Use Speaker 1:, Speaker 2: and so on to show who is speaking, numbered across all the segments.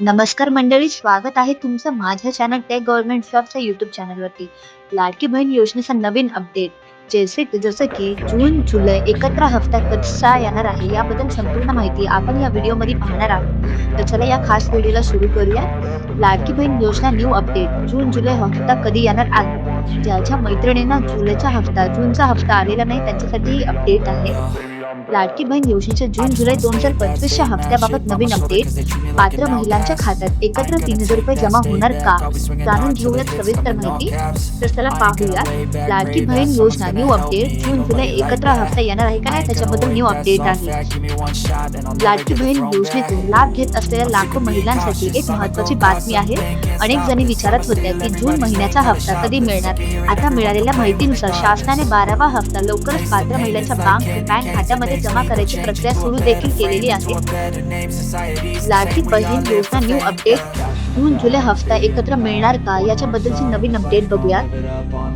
Speaker 1: नमस्कार मंडळी स्वागत आहे तुमचं माझ्या चॅनल टेक गव्हर्नमेंट जॉबच्या युट्यूब चॅनलवरती लाडकी बहीण योजनेचा नवीन अपडेट जसे जसं की जून जुलै एकत्र हप्ता कसा येणार आहे याबद्दल संपूर्ण माहिती आपण या व्हिडिओमध्ये पाहणार आहोत. तर चला या खास व्हिडिओला सुरू करूया लाडकी बहीण योजना न्यू अपडेट जून जुलै हप्ता कधी येणार आहे? ज्याच्या मैत्रिणींना जुलैचा हप्ता जूनचा हप्ता आलेला नाही त्यांच्यासाठी अपडेट आहे. लाडकी बहीण योजनेच्या जून जुलै दोन हजार पंचवीसच्या हप्त्याबाबत नवीन अपडेट पात्र महिलांच्या खात्यात एकत्र तीन हजार रुपये जमा होणार का? जाणून घेऊयात सविस्तर माहिती. तर चला पाहूया लाडकी बहीण योजना न्यू अपडेट जून जुलै एकत्र हप्ता येणार आहे का नाही? त्याच्याबद्दल न्यू अपडेट आहे. लाडकी बहीण योजनेतून लाभ घेत असलेल्या लाखो महिलांसाठी एक महत्वाची बातमी आहे. अनेक जणी विचारत होत्या की जून महिन्याचा हप्ता कधी मिळणार? आता मिळालेल्या माहितीनुसार शासनाने बारावा हप्ता लवकरच पात्र महिलांच्या बँक बँक खात्यामध्ये जमा करायची प्रक्रिया सुरू देखील केलेली आहे. लाठी बहीण योजना न्यू अपडेट जून जुलै हफ्ता एकत्र मिळणार का? याच्याबद्दलची नवीन अपडेट बघूया.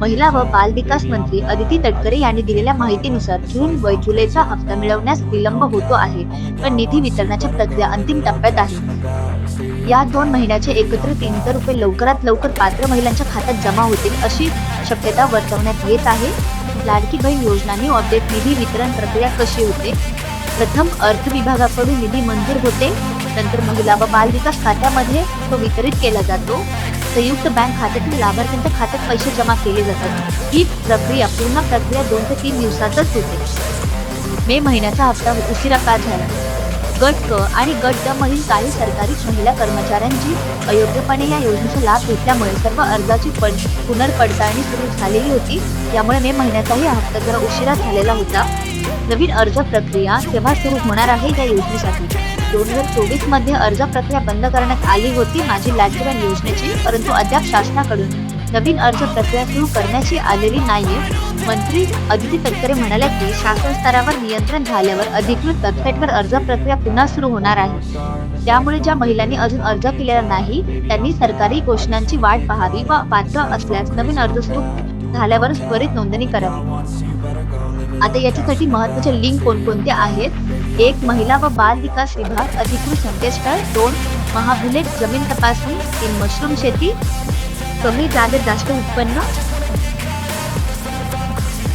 Speaker 1: महिला व बाल विकास मंत्री अदिती तटकरे यांनी दिलेल्या माहितीनुसार जून व जुलैचा हप्ता मिळवण्यास विलंब होतो आहे. पण निधी वितरणाची प्रक्रिया अंतिम टप्प्यात आहे. या दोन महिन्याचे एकत्र तीन हजार रुपये लवकरात लवकर पात्र महिलांच्या खात्यात जमा होतील अशी शक्यता वर्तवण्यात येत आहे. लाडकी बहीण योजना न्यू अपडेट निधी वितरण प्रक्रिया कशी होते? प्रथम अर्थ विभागाकडून निधी मंजूर होते नंतर महिला व बाल विकास खात्यामध्ये तो वितरित केला जातो. संयुक्त बँक खात्यातील लाभार्थ्यांच्या खात्यात पैसे जमा केले जातात. ही प्रक्रिया पूर्ण प्रक्रिया दोन ते तीन दिवसातच होते. मे महिन्याचा हप्ता उशिरा का झाला? गट क आणि गट ड मधील काही सरकारी महिला कर्मचाऱ्यांची अयोग्यपणे या योजनेचा लाभ घेतल्यामुळे सर्व अर्जाची पण पुनर्पडताळणी सुरू झालेली होती. त्यामुळे मे महिन्याचाही हप्ता जरा उशिरा झालेला होता. नवीन अर्ज प्रक्रिया केव्हा सुरू होणार आहे या योजनेसाठी? दोन हजार चोवीसमध्ये अर्ज प्रक्रिया बंद करण्यात आली होती माझी लाडकीबहीण योजनेची परंतु अद्याप शासनाकडून नवीन अर्ज प्रक्रिया सुरू करण्याची आलेली नाहीये. मंत्री अदिती तटकरे म्हणाल्या की शासन स्तरावर नियंत्रण झाल्यावर अधिकृत वेबसाईटवर अर्ज प्रक्रिया पुन्हा सुरू होणार आहे. त्यामुळे ज्या महिलांनी अजून अर्ज केलेला नाही त्यांनी सरकारी घोषणांची वाट पाहावी व पात्र असल्यास नवीन अर्ज सुरू झाल्यावर त्वरित नोंदणी करावी. आता याच्यासाठी महत्त्वाचे लिंक कोणकोणते आहेत? एक महिला व बाल विकास विभाग अधिकृत संकेतस्थळ. दोन महाभिलेख जमीन तपासणी. तीन मशरूम शेती. कमी जागेत जास्त उत्पन्न?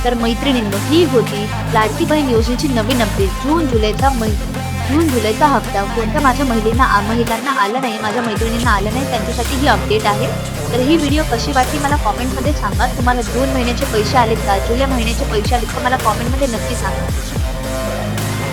Speaker 1: तर मैत्रिणींनो ही होती. लाडकी बहीण योजनेची नवीन अपडेट जून जुलैचा मै जून जुलैचा हप्ता. कोणत्या माझ्या महिलांना महिलांना आलं नाही माझ्या मैत्रिणींना आलं नाही त्यांच्यासाठी ही अपडेट आहे. तर ही व्हिडिओ कशी वाटली मला कॉमेंटमध्ये सांगा. तुम्हाला जून महिन्याचे पैसे आलेत का? जुलै महिन्याचे पैसे आलेत का? मला कॉमेंटमध्ये नक्की सांगा.